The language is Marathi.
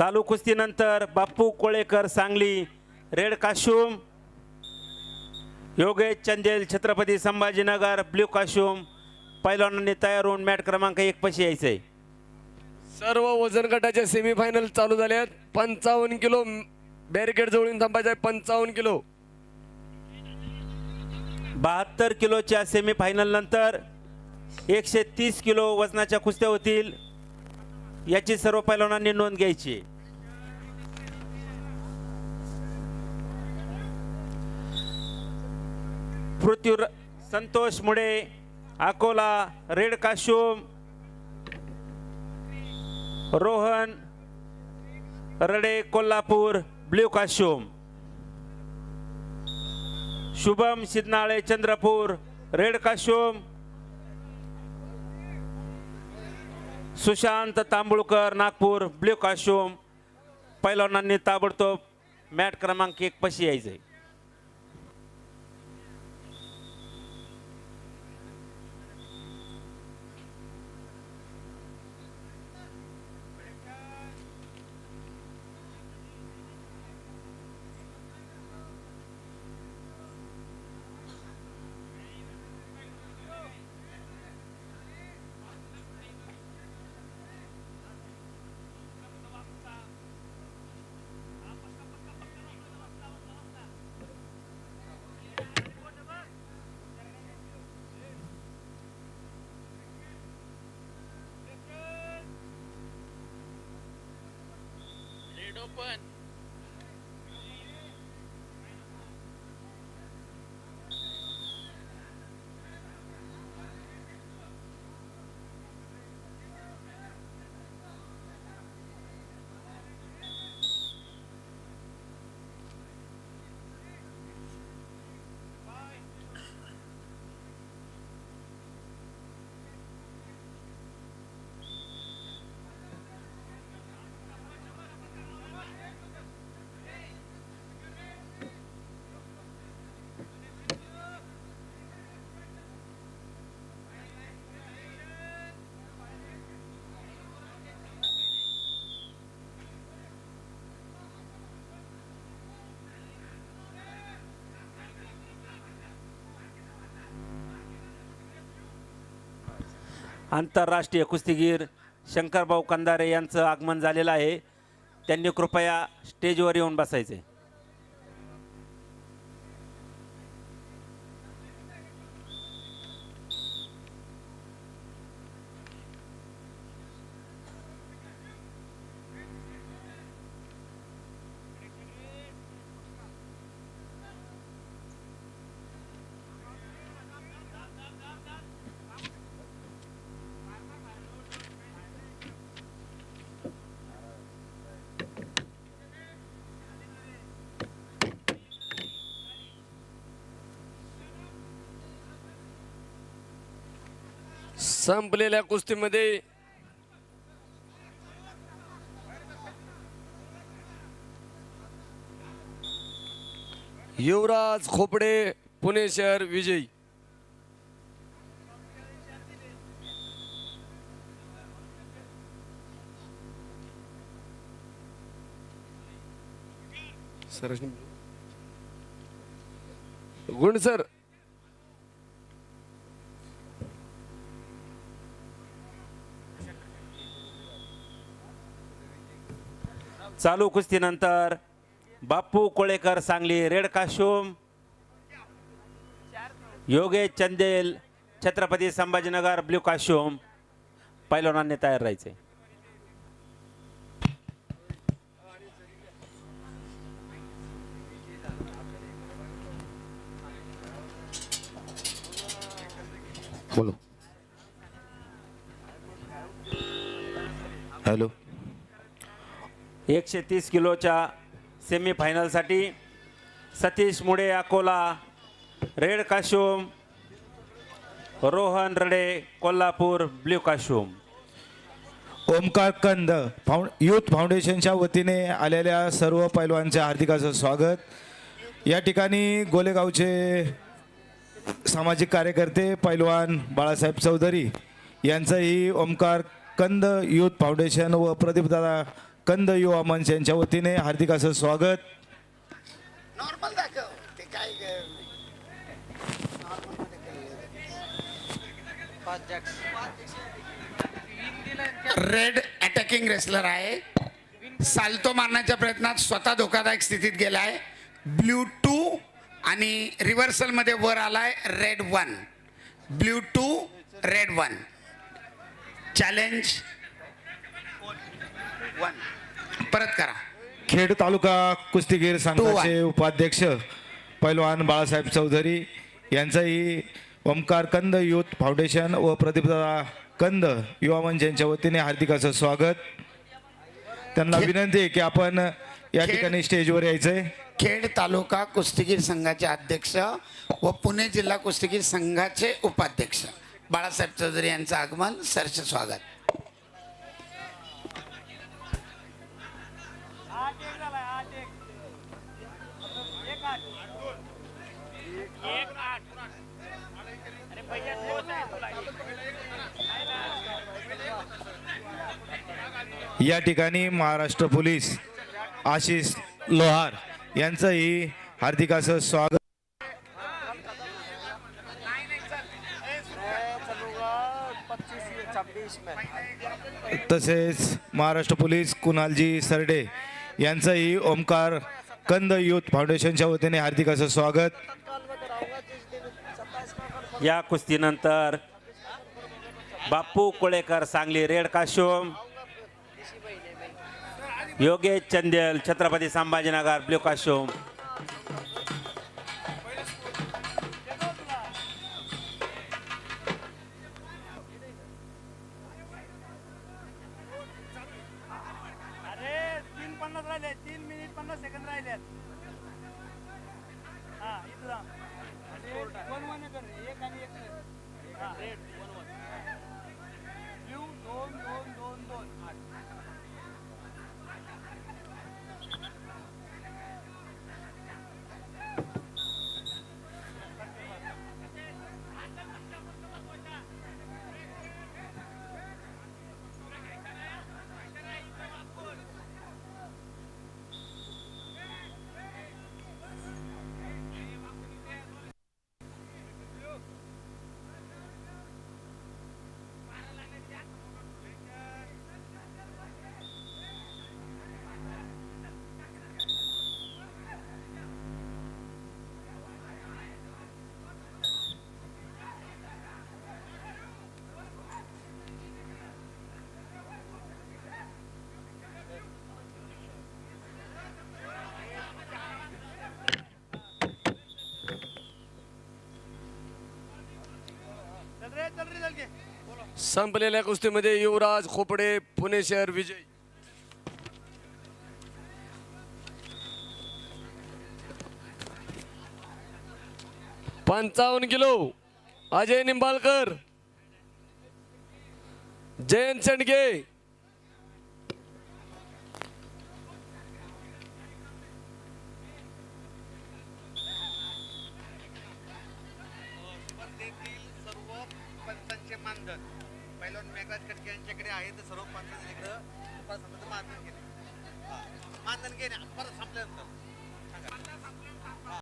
चालू कुस्तीनंतर Bappu Kolekar Sangli red costume Yogesh Chandel Chhatrapati Sambhajinagar blue costume पैलवानांनी तयार होऊन मॅट क्रमांक एक पशी यायचं सर्व वजन गटाचे सेमीफायनल चालू झाले आहेत. पंचावन्न किलो बॅरिकेड जवळून थांबायचं आहे पंचावन्न किलो. बहात्तर किलोच्या सेमीफायनल नंतर एकशे तीस किलो वजनाच्या कुस्त्या होतील. याची सर्व पैलवानांनी नोंद घ्यायची. Prithvi Santosh Mule Akola red costume Rohan Rade Kolhapur blue costume Shubham Sidnale Chandrapur red costume Sushant Tambulkar Nagpur blue costume. पैलवानांनी ताबडतोब मॅट क्रमांक एक पशी यायचंय. रेड ओपन आंतरराष्ट्रीय कुस्तीगीर शंकरभाऊ कंदारे यांचं आगमन झालेलं आहे. त्यांनी कृपया स्टेजवर येऊन बसायचे. संपलेल्या कुस्तीमध्ये युवराज खोपडे पुणे शहर विजयी. गुण सर चालू कुस्तीनंतर Bappu Kolekar Sangli red costume Yogesh Chandel Chhatrapati Sambhajinagar blue costume पैलवानांनी तयार राहायचे. बोलो. हॅलो. एकशे तीस किलोच्या सेमीफायनलसाठी Satish Mude Akola red costume Rohan Rade Kolhapur blue costume. Omkar Kand found youth फाउंडेशनच्या वतीने आलेल्या सर्व पैलवांच्या हार्दिकाचं स्वागत. या ठिकाणी गोलेगावचे सामाजिक कार्यकर्ते पैलवान बाळासाहेब चौधरी यांचंही ओमकार कंद यूथ फाउंडेशन व प्रदीपदादा कंद युवा मंच यांच्या वतीने हार्दिक असं स्वागत. नॉर्मल दाखव. ते काय रेड अटॅकिंग रेसलर आहे. साल्तो मारण्याच्या प्रयत्नात स्वतः धोकादायक स्थितीत गेलाय. ब्ल्यू टू आणि रिव्हर्सलमध्ये वर आलाय red one blue two red one challenge one Khed taluka कुस्तीगीर संघाचे उपाध्यक्ष पैलवान बाळासाहेब चौधरी यांचंही ओमकार कंद युथ फाउंडेशन व प्रदीपदादा कंद युवा मंच यांच्या वतीने हार्दिक असं स्वागत. त्यांना विनंती आहे की आपण या ठिकाणी स्टेजवर यायचंय. खेड तालुका कुस्तीगीर संघाचे अध्यक्ष व पुणे जिल्हा कुस्तीगीर संघाचे उपाध्यक्ष. बाळासाहेब चौधरी यांचं आगमन सरचे स्वागत. या ठिकाणी महाराष्ट्र पोलीस आशिष लोहार यांचंही हार्दिक असं स्वागत. तसेच महाराष्ट्र पोलीस कुणालजी सरडे यांचंही ओमकार कंद युथ फाउंडेशनच्या वतीने हार्दिक असं स्वागत. या कुस्तीनंतर Bappu Kolekar Sangli red costume Yogesh Chandel Chhatrapati Sambhajinagar blue costume संपलेल्या कुस्तीमध्ये युवराज खोपडे पुणे शहर विजय. पंचावन्न किलो अजय निंबाळकर. जयंत शेंडगे. पायलट मेघराज कटके यांच्याकडे आहे तर सर्व पंचांकडे मानधन केले मानधन घेणे परत संपल्यानंतर.